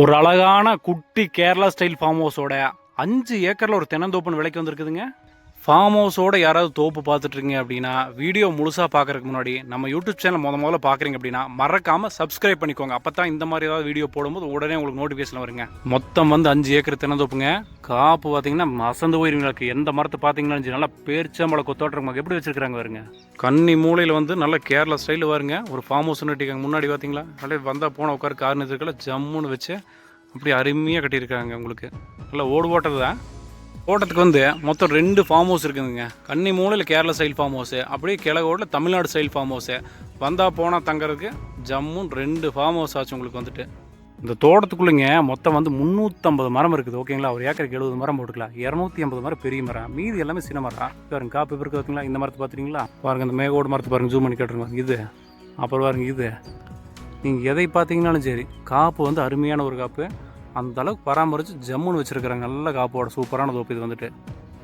ஒரு அழகான குட்டி கேரளா ஸ்டைல் ஃபார்ம் ஹவுஸோட அஞ்சு ஏக்கரில் ஒரு தென்னந்தோப்புன்னு விலைக்கு வந்திருக்குதுங்க. ஃபார்ம் ஹவுஸோட யாராவது தோப்பு பார்த்துட்ருக்கீங்க அப்படின்னா வீடியோ முழுசாக பார்க்கறதுக்கு முன்னாடி நம்ம யூடியூப் சேனல் முத முதல்ல பார்க்குறீங்க அப்படின்னா மறக்காமல் சப்ஸ்கிரைப் பண்ணிக்கோங்க. அப்போ தான் இந்த மாதிரி ஏதாவது வீடியோ போடும்போது உடனே உங்களுக்கு நோட்டிஃபிகேஷன் வருங்க. மொத்தம் வந்து அஞ்சு ஏக்கர் தென்னந்தோப்புங்க காப்பு பார்த்தீங்கன்னா மசந்து போயிருவீங்களுக்கு எந்த மரத்தை பார்த்தீங்கன்னா நல்லா பேரிச்சம்பள கொத்தோட்டம் எப்படி வச்சிருக்காங்க வருங்க கன்னி மூலையில் வந்து நல்ல கேரளா ஸ்டைலில் வருங்க ஒரு ஃபார்ம் ஹவுஸ் நட்டிக்காங்க முன்னாடி பார்த்தீங்களா? நல்லா வந்தால் போன உட்காருக்கு கார் நிறுத்திருக்கல ஜம்முன்னு வச்சு அப்படி அருமையாக கட்டியிருக்காங்க உங்களுக்கு. நல்லா ஓடு ஓட்டது தான். தோட்டத்துக்கு வந்து மொத்தம் ரெண்டு ஃபார்ம் ஹவுஸ் இருக்குதுங்க. கன்னி மூலையில் கேரளா ஸ்டைல் ஃபார்ம் ஹவுஸு அப்படியே கிழக்கோட்டில் தமிழ்நாடு ஸ்டைல் ஃபார்ம் ஹவுஸு வந்தால் போனால் தங்கறதுக்கு ஜம்முன்னு ரெண்டு ஃபார்ம் ஹவுஸ் ஆச்சு உங்களுக்கு வந்துட்டு. இந்த தோட்டத்துக்குள்ளேங்க மொத்தம் வந்து முந்நூற்றம்பது மரம் இருக்குது ஓகேங்களா? ஒரு ஏக்கருக்கு எழுபது மரம் போட்டுக்கலாம். இரநூத்தி ஐம்பது மரம் பெரிய மரம். மீதி எல்லாமே சின்ன மரம். பாருங்க காப்பு இருக்கு பார்த்தீங்களா இந்த மரத்தை பார்த்துறீங்களா பாருங்கள் இந்த மேகோடு மரத்தை பாருங்கள் ஜூம் பண்ணி கேட்டுருங்க இது அப்புறம் பாருங்கள் இது. நீங்கள் எதை பார்த்தீங்கனாலும் சரி காப்பு வந்து அருமையான ஒரு காப்பு. அந்த அளவுக்கு பராமரித்து ஜம்முன்னு வச்சுருக்குறாங்க. நல்ல காப்போட சூப்பரான தோப்பு இது வந்துட்டு.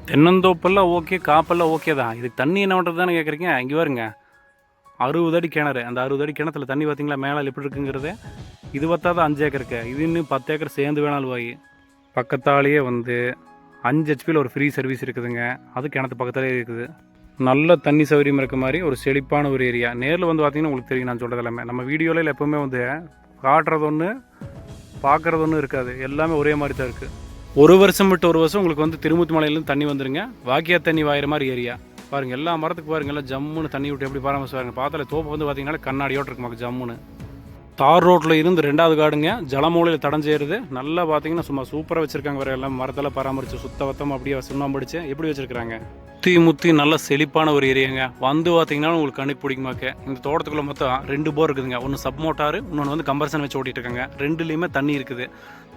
தென்னந்தோப்பெல்லாம் ஓகே காப்பெல்லாம் ஓகே தான். இதுக்கு தண்ணி என்ன பண்ணுறது தானே கேட்குறீங்க இங்கே வருங்க அறுபது அடி கிணறு. அந்த அறுபது அடி கிணத்துல தண்ணி பார்த்தீங்களா மேலே எப்படி இருக்குங்கிறது? இது பத்தாத அஞ்சு ஏக்கருக்கு. இது இன்னும் பத்து ஏக்கர் சேர்ந்து வேணாலும் வாய் பக்கத்தாலேயே வந்து அஞ்சு ஹெச்பியில் ஒரு ஃப்ரீ சர்வீஸ் இருக்குதுங்க. அது கிணத்து பக்கத்துலேயே இருக்குது. நல்ல தண்ணி சௌகரியம் இருக்க மாதிரி ஒரு செழிப்பான ஒரு ஏரியா நேரில் வந்து பார்த்தீங்கன்னா உங்களுக்கு தெரியும் நான் சொல்கிறது எல்லாமே. நம்ம வீடியோவில் எப்போவுமே வந்து காட்டுறது ஒன்று பார்க்குறது ஒன்றும் இருக்காது. எல்லாமே ஒரே மாதிரி தான் இருக்குது ஒரு வருஷம் விட்டு ஒரு வருஷம் உங்களுக்கு வந்து திருமுத்தி மலையிலேருந்து தண்ணி வந்துருங்க. வாக்கியா தண்ணி வாயிற மாதிரி ஏரியா. பாருங்கள் எல்லா மரத்துக்கு பாருங்கள் எல்லாம் ஜம்முன்னு தண்ணி விட்டு எப்படி பராமரிச்சு பாருங்க பார்த்தாலே தோப்பு வந்து பார்த்தீங்கன்னா கண்ணாடியோட்டு இருக்கு மக்கள் ஜம்முன்னு. தார் ரோட்டில் இருந்து ரெண்டாவது காடுங்க. ஜலமூலையில் தடஞ்சேருது நல்லா பார்த்தீங்கன்னா சும்மா சூப்பராக வச்சுருக்காங்க வேறு எல்லாம் மரத்தெல்லாம் பராமரித்து சுத்த வத்தம் அப்படியே சுண்ணாம்படிச்சு எப்படி வச்சுருக்காங்க முத்தி முத்தி நல்ல செழிப்பான ஒரு ஏரியாங்க. வந்து பார்த்தீங்கன்னா உங்களுக்கு கண்ணு பிடிக்குமாக்க இந்த தோட்டத்துக்குள்ளே மொத்தம் ரெண்டு போர் இருக்குதுங்க. ஒன்று சப் மோட்டார் இன்னொன்று வந்து கம்பர்சன் வச்சு ஓட்டிகிட்டு இருக்காங்க. ரெண்டுலேயுமே தண்ணி இருக்குது.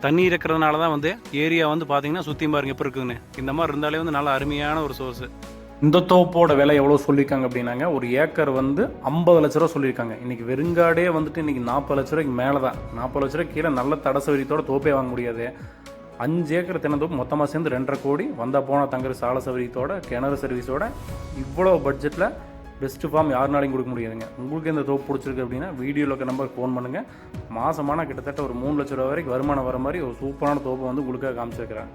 தண்ணி இருக்கிறதுனால தான் வந்து ஏரியா வந்து பார்த்தீங்கன்னா சுற்றி பாருங்க எப்படி இருக்குதுன்னு. இந்த மாதிரி இருந்தாலே வந்து நல்ல அருமையான ஒரு சோர்ஸ் இந்த தோப்போட விலை எவ்வளோ சொல்லியிருக்காங்க அப்படின்னாங்க. ஒரு ஏக்கர் வந்து ஐம்பது லட்ச ரூபா சொல்லியிருக்காங்க. இன்றைக்கி வெறுங்காடே வந்துட்டு இன்றைக்கி நாற்பது லட்ச ரூபாய்க்கு மேலே தான் நாற்பது லட்ச ரூபா கீழே நல்ல தட சௌகரியத்தோட தோப்பே வாங்க முடியாது. அஞ்சு ஏக்கர் தினந்தோப்பு மொத்தமாக சேர்ந்து ரெண்டரை கோடி வந்தால் போனால் தங்குற சால சௌகரியத்தோட கிணறு சர்வீஸோட இவ்வளோ பட்ஜெட்டில் பெஸ்ட்டு ஃபார்ம் யாருனாலையும் கொடுக்க முடியாதுங்க. உங்களுக்கு இந்த தோப்பு பிடிச்சிருக்கு அப்படின்னா வீடியோவில் இருக்க நம்பருக்கு ஃபோன் பண்ணுங்கள் மாதமான கிட்டத்தட்ட ஒரு மூணு லட்ச ரூபா வரைக்கும் வருமானம் வர மாதிரி ஒரு சூப்பரான தோப்பை வந்து உங்களுக்காக காமிச்சிருக்கிறேன்.